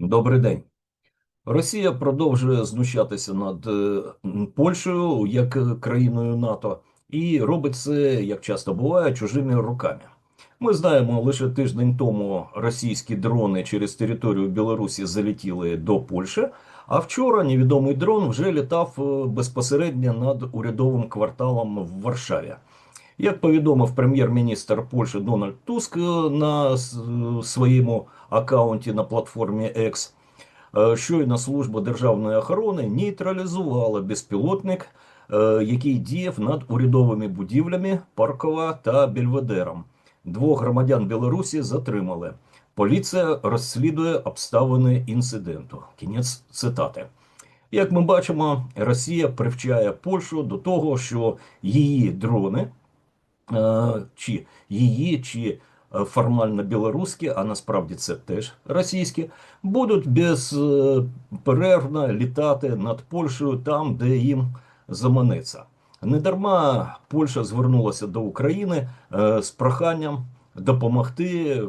Добрий день. Росія продовжує знущатися над е, Польщею як е, країною НАТО і робить це, як часто буває, чужими руками. Ми знаємо, лише тиждень тому російські дрони через територію Білорусі залетіли до Польщі, а вчора невідомий дрон вже літав е, безпосередньо над урядовим кварталом в Варшаві. Як повідомив прем'єр-міністр Польщі Дональд Туск е, на своєму аккаунті на платформі X, е, щойно служба державної охорони нейтралізувала безпілотник, е, який діяв над урядовими будівлями Паркова та Бельведером. Двох громадян Білорусі затримали. Поліція розслідує обставини інциденту. Кінець цитати. Як ми бачимо, Росія привчає Польщу до того, що її дрони, чи її, чи е, формально білоруські, а насправді це теж російські, будуть безперервно літати над Польщею там, де їм заманеться. Недарма Польща звернулася до України е, з проханням допомогти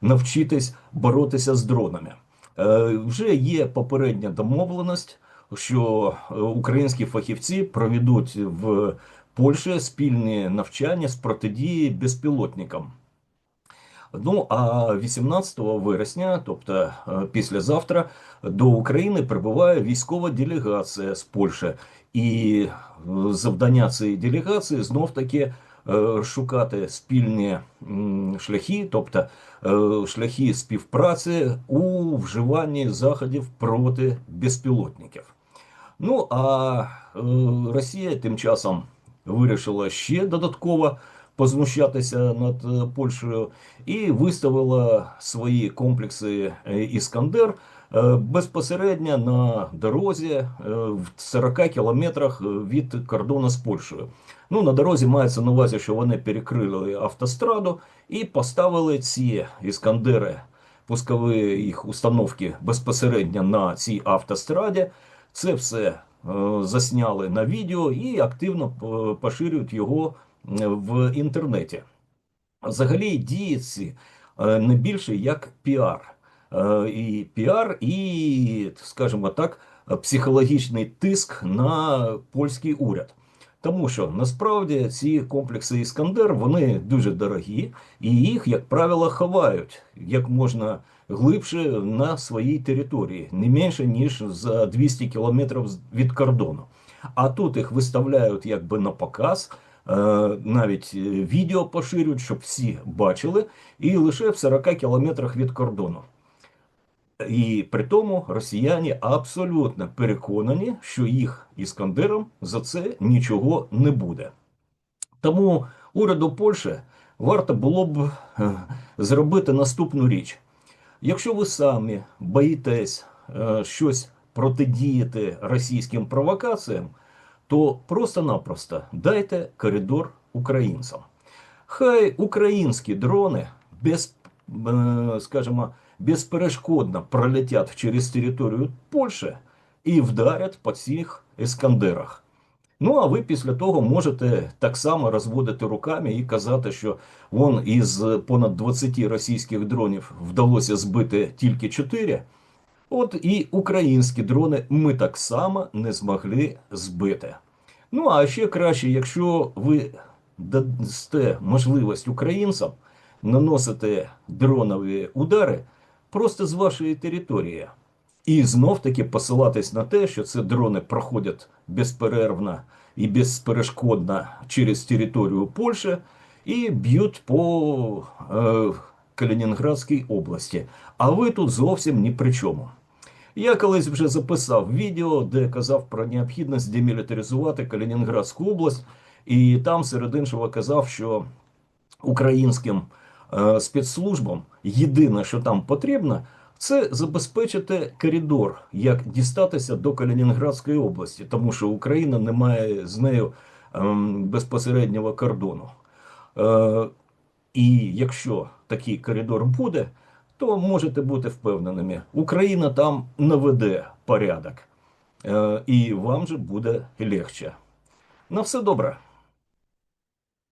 навчитись боротися з дронами. Е, Вже є попередня домовленість, що е, українські фахівці проведуть в Польщі спільні навчання з протидії безпілотникам. Ну а 18 вересня, тобто е, післязавтра, до України прибуває військова делегація з Польщі, і е, завдання цієї делегації знов таки е, шукати спільні шляхи, тобто шляхи співпраці у вживанні заходів проти безпілотників. Ну а Росія тим часом вирішила ще додатково познущатися над е, Польщею і виставила свої комплекси е, Іскандер е, безпосередньо на дорозі в 40 кілометрах від кордону з Польщею. Ну, на дорозі мається на увазі, що вони перекрили автостраду і поставили ці іскандери, пускові їх установки безпосередньо на цій автостраді. Це все засняли на відео і активно е, поширюють його е, в інтернеті. Взагалі дії ці е, не більше як піар. Е, І піар, і, скажімо так, психологічний тиск на польський уряд. Тому що насправді ці комплекси Іскандер вони дуже дорогі, і їх, як правило, ховають як можна глибше на своїй території, не менше ніж за 200 кілометрів від кордону. А тут їх виставляють якби на показ, е, навіть е, відео поширюють, щоб всі бачили, і лише в 40 кілометрах від кордону. І при тому росіяни абсолютно переконані, що їх іскандерам за це нічого не буде. Тому уряду Польщі варто було б е, зробити наступну річ. Якщо ви самі боїтесь е, щось протидіяти російським провокаціям, то просто-напросто дайте коридор українцям. Хай українські дрони без, е, скажімо, безперешкодно пролетять через територію Польщі і вдарять по цих ескандерах. Ну, а ви після того можете так само розводити руками і казати, що вон із понад 20 російських дронів вдалося збити тільки 4. От і українські дрони ми так само не змогли збити. Ну а ще краще, якщо ви дасте можливість українцям наносити дронові удари просто з вашої території. І знов таки посилатись на те, що це дрони проходять безперервно і безперешкодно через територію Польщі і б'ють по е, Калінінградській області. А ви тут зовсім ні при чому. Я колись вже записав відео, де казав про необхідність демілітаризувати Калінінградську область, і там серед іншого казав, що українським е, спецслужбам єдине, що там потрібно, це забезпечити коридор, як дістатися до Калінінградської області, тому що Україна не має з нею ем, безпосереднього кордону. Е, і якщо такий коридор буде, то можете бути впевненими, Україна там наведе порядок, Е, і вам же буде легче. На все добре.